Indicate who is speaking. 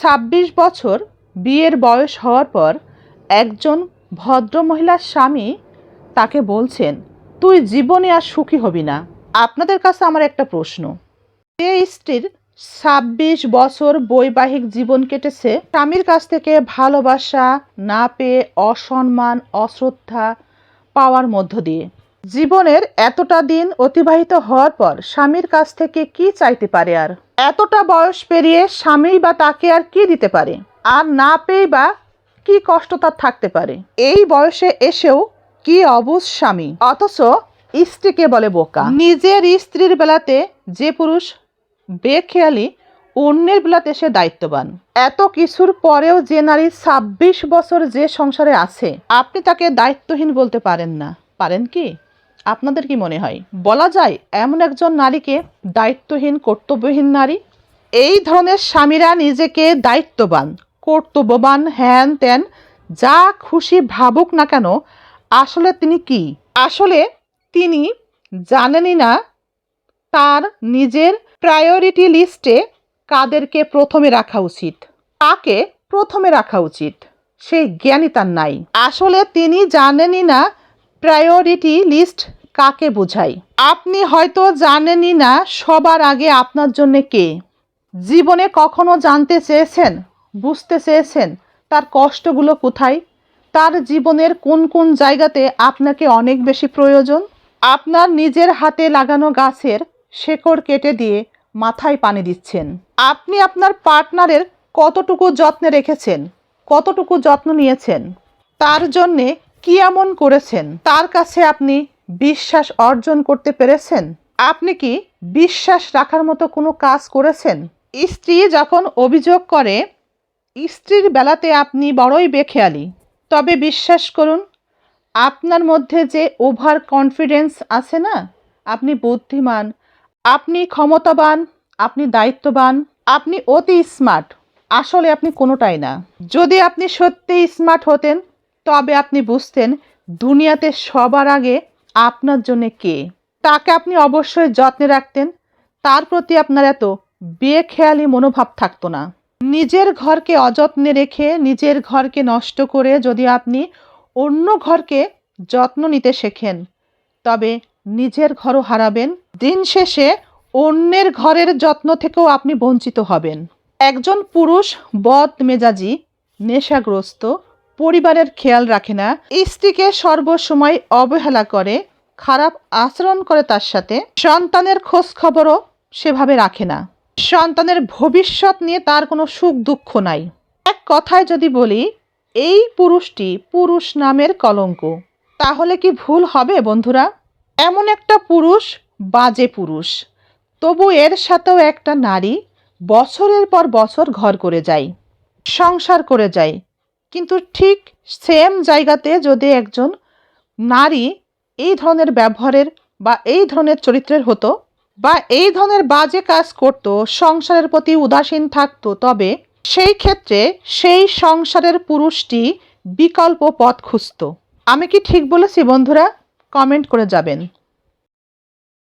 Speaker 1: ছাব্বিশ বছর বিয়ের বয়স হওয়ার পর একজন ভদ্রমহিলার স্বামী তাকে বলছেন, তুই জীবনে আর সুখী হবি না। আপনাদের কাছে আমার একটা প্রশ্ন। যে স্ত্রীর ছাব্বিশ বছর বৈবাহিক জীবন কেটেছে, স্বামীর কাছ থেকে ভালোবাসা না পেয়ে অসম্মান, অশ্রদ্ধা পাওয়ার মধ্য দিয়ে। জীবনের এতটা দিন অতিবাহিত হওয়ার পর স্বামীর কাছ থেকে কি চাইতে পারে আর? এতটা বয়স পেরিয়ে স্বামী বা তাকে আর কি দিতে পারে? আর না পেয়ে বা কি কষ্ট তার থাকতে পারে? এই বয়সে এসেও কি অবুজ স্বামী? অথচ স্ত্রীকে বলে বোকা। নিজের স্ত্রীর বেলাতে যে পুরুষ বেখেয়ালি, অন্যের বেলাতে সে দায়িত্ববান। এত কিছুর পরেও যে নারী ছাব্বিশ বছর যে সংসারে আছে, আপনি তাকে দায়িত্বহীন বলতে পারেন না। পারেন কি? আপনাদের কি মনে হয়? বলা যায় এমন একজন নারীকে দায়িত্বহীন, কর্তব্যহীন নারী? এই ধরনের স্বামীরা নিজেকে দায়িত্ববান, কর্তব্যবান, হ্যান ত্যান, যা খুশি ভাবুক না কেন, আসলে তিনি কি? আসলে তিনি জানেনই না তার নিজের প্রায়োরিটি লিস্টে কাদেরকে প্রথমে রাখা উচিত তাকে প্রথমে রাখা উচিত, সেই জ্ঞানই তার নাই। আসলে তিনি জানেনই না প্রায়োরিটি লিস্ট কাকে বোঝায় আপনি হয়তো জানেনই না সবার আগে আপনার জন্য কে। জীবনে কখনো জানতে চেয়েছেন? বুঝতে চেয়েছেন? তার কষ্টগুলো কোথায়? তার জীবনের কোন কোন জায়গাতে আপনাকে অনেক বেশি প্রয়োজন? আপনার নিজের হাতে লাগানো গাছের শেকড় কেটে দিয়ে মাথায় পানি দিচ্ছেন। আপনি আপনার পার্টনারের কতটুকু যত্নে রেখেছেন? কতটুকু যত্ন নিয়েছেন? তার জন্যে কি এমন করেছেন? তার কাছে আপনি বিশ্বাস অর্জন করতে পেরেছেন? আপনি কি বিশ্বাস রাখার মতো কোনো কাজ করেছেন? স্ত্রী যখন অভিযোগ করে, স্ত্রীর বেলাতে আপনি বড়ই বেখেয়ালি। তবে বিশ্বাস করুন, আপনার মধ্যে যে ওভার কনফিডেন্স আছে না, আপনি বুদ্ধিমান, আপনি ক্ষমতাবান, আপনি দায়িত্ববান, আপনি অতি স্মার্ট। আসলে আপনি কোনোটাই না। যদি আপনি সত্যিই স্মার্ট হতেন, তবে আপনি বুঝতেন, দুনিয়াতে সবার আগে আপনার জন্য কে? তাকে আপনি অবশ্যই যত্নে রাখতেন। তার প্রতি আপনার এত বেখেয়ালি মনোভাব থাকতো না। নিজের ঘরকে অযত্নে রেখে, নিজের ঘরকে নষ্ট করে যদি আপনি অন্য ঘরকে যত্ন নিতে শেখেন, তবে নিজের ঘরও হারাবেন। দিন শেষে অন্যের ঘরের যত্ন থেকেও আপনি বঞ্চিত হবেন। একজন পুরুষ বদ মেজাজি নেশাগ্রস্ত পরিবারের খেয়াল রাখে না। স্ত্রীকে সর্বসময় অবহেলা করে, খারাপ আচরণ করে তার সাথে। সন্তানের খোঁজ খবরও সেভাবে রাখে না। সন্তানের ভবিষ্যৎ নিয়ে তার কোনো সুখ দুঃখ নাই। এক কথায় যদি বলি, এই পুরুষটি পুরুষ নামের কলঙ্ক। তাহলে কি ভুল হবে বন্ধুরা? এমন একটা পুরুষ বাজে পুরুষ। তবু এর সাথেও একটা নারী বছরের পর বছর ঘর করে যায়, সংসার করে যায়। কিন্তু ঠিক সেম জায়গাতে যদি একজন নারী এই ধরনের ব্যবহারের বা এই ধরনের চরিত্রের হতো বা এই ধরনের বাজে কাজ করত, সংসারের প্রতি উদাসীন থাকতো, তবে সেই ক্ষেত্রে সেই সংসারের পুরুষটি বিকল্প পথ খুঁজত। আমি কি ঠিক বলেছি বন্ধুরা? কমেন্ট করে যাবেন।